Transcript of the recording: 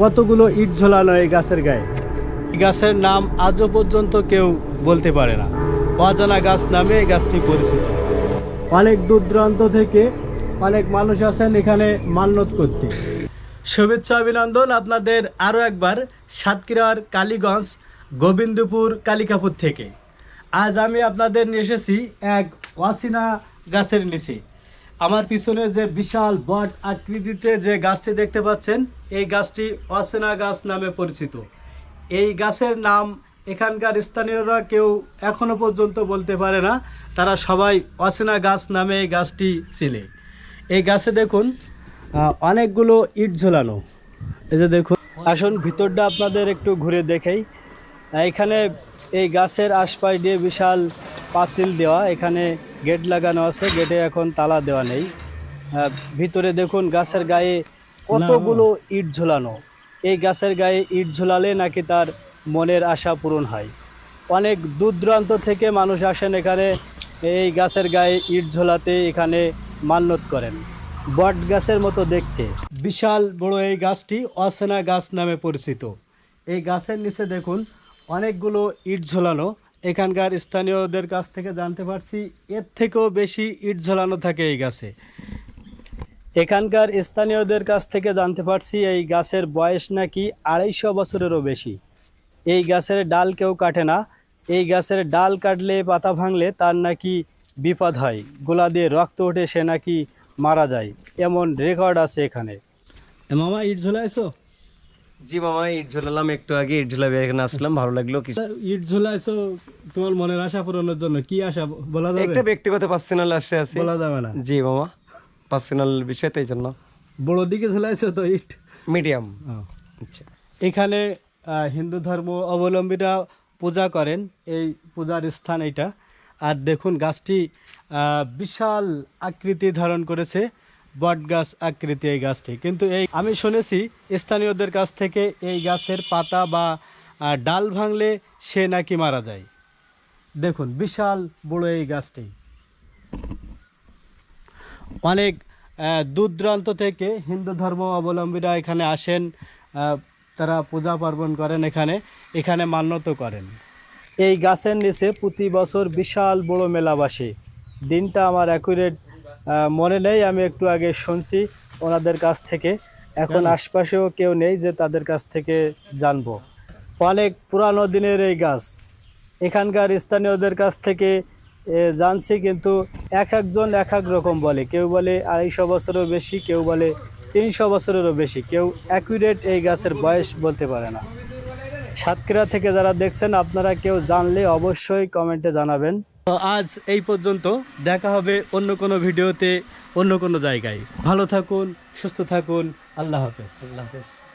কতগুলো ইট ঝোলানো এই গাছের গায়ে? গাছের নাম আজও পর্যন্ত কেউ বলতে পারে না। অজানা গাছ নামে এই গাছটি পরিচিত। অনেক দূর দূরান্ত থেকে অনেক মানুষ আছেন এখানে মান্যত করতে। শুভেচ্ছা অভিনন্দন আপনাদের আরও একবার সাতক্ষীরার কালীগঞ্জ, গোবিন্দপুর, কালিকাপুর থেকে। আজ আমি আপনাদের নিয়ে এসেছি এক অচেনা গাছের নিচে। আমার পিছনে যে বিশাল বট আকৃতিতে যে গাছটি দেখতে পাচ্ছেন, এই গাছটি অচেনা গাছ নামে পরিচিত। এই গাছের নাম এখানকার স্থানীয়রা কেউ এখনও পর্যন্ত বলতে পারে না, তারা সবাই অচেনা গাছ নামে এই গাছটি চিনে। এই গাছে দেখুন অনেকগুলো ইট ঝোলানো। এই যে দেখুন, আসুন ভিতরটা আপনাদের একটু ঘুরে দেখাই। এখানে এই গাছের আশপাশ দিয়ে বিশাল পাঁচিল দেওয়া, এখানে গেট লাগানো আছে, গেটে এখন তালা দেওয়া নেই। ভিতরে দেখুন গাছের গায়ে কতগুলো ইট ঝোলানো। এই গাছের গায়ে ইট ঝোলালে নাকি তার মনের আশা পূরণ হয়। অনেক দূর দূরান্ত থেকে মানুষ আসেন এখানে, এই গাছের গায়ে ইট ঝোলাতে এখানে মান্যত করেন। বট গাছের মতো দেখতে। বিশাল বড় এই গাছটি অসেনা গাছ নামে পরিচিত। এই গাছের নিচে দেখুন অনেকগুলো ইট ঝোলানো। এখানকার স্থানীয়দের কাছ থেকে জানতে পারছি, এর থেকেও বেশি ইট ঝোলানো থাকে এই গাছে। এখানকার স্থানীয়দের কাছ থেকে জানতে পারছি, এই গাছের বয়স নাকি আড়াইশো বছরেরও বেশি। এই গাছের ডাল কেউ কাটে না। এই গাছের ডাল কাটলে পাতা ভাঙলে তার নাকি বিপদ হয়। গোলা দিয়ে রক্ত ওঠে সে নাকি মারা যায়। এমন রেকর্ড আছে এখানে। মামা, ইট ঝোলাইছো? জি মামা ইট ঝোলালাম একটু আগে ইট ঝোলাবে এখানে আসলাম ভালো লাগল ইট ঝোলাইছো তোমার মনের আশা পূরণের জন্য কি আশা? বলা যাবে? একটা ব্যক্তিগত পার্সোনাল আসে আছে। বলা যাবে না। জি মামা পার্সোনাল বিষয় তো এই জন্য। বড় দিকে ঝোলাইছো তো ইট? মিডিয়াম আচ্ছা। এখানে আহ, হিন্দু ধর্ম অবলম্বীরা পূজা করেন এই পূজার স্থান এটা। আর দেখুন গাছটি আহ, বিশাল আকৃতি ধারণ করেছে। বট গাছ আকৃতি এই গাছটি। কিন্তু এই আমি শুনেছি স্থানীয়দের কাছ থেকে এই গাছের পাতা বা ডাল ভাঙলে সে নাকি মারা যায়। দেখুন বিশাল বড় এই গাছটি। অনেক আহ, দূর দূরান্ত থেকে হিন্দু ধর্ম অবলম্বীরা এখানে আসেন তারা পূজা পার্বণ করেন এখানে এখানে মান্যত করেন। এই গাছের নিচে প্রতি বছর বিশাল বড় মেলা বসে দিনটা আমার অ্যাকুরেট মনে নেই আমি একটু আগে শুনছি ওনাদের কাছ থেকে। এখন আশপাশেও কেউ নেই যে তাদের কাছ থেকে জানব। অনেক পুরানো দিনের এই গাছ। এখানকার স্থানীয়দের কাছ থেকে জানছি কিন্তু এক একজন এক এক রকম বলে। কেউ বলে আড়াইশো বছরেরও বেশি কেউ বলে তিনশো বছরেরও বেশি। কেউ অ্যাকুরেট এই গাছের বয়স বলতে পারে না। সাতক্ষীরা থেকে যারা দেখছেন আপনারা কেউ জানলে অবশ্যই কমেন্টে জানাবেন। তো আজ এই পর্যন্ত, দেখা হবে অন্য কোনো ভিডিওতে অন্য কোনো জায়গায়। ভালো থাকুন, সুস্থ থাকুন, আল্লাহ হাফেজ। আল্লাহ হাফেজ।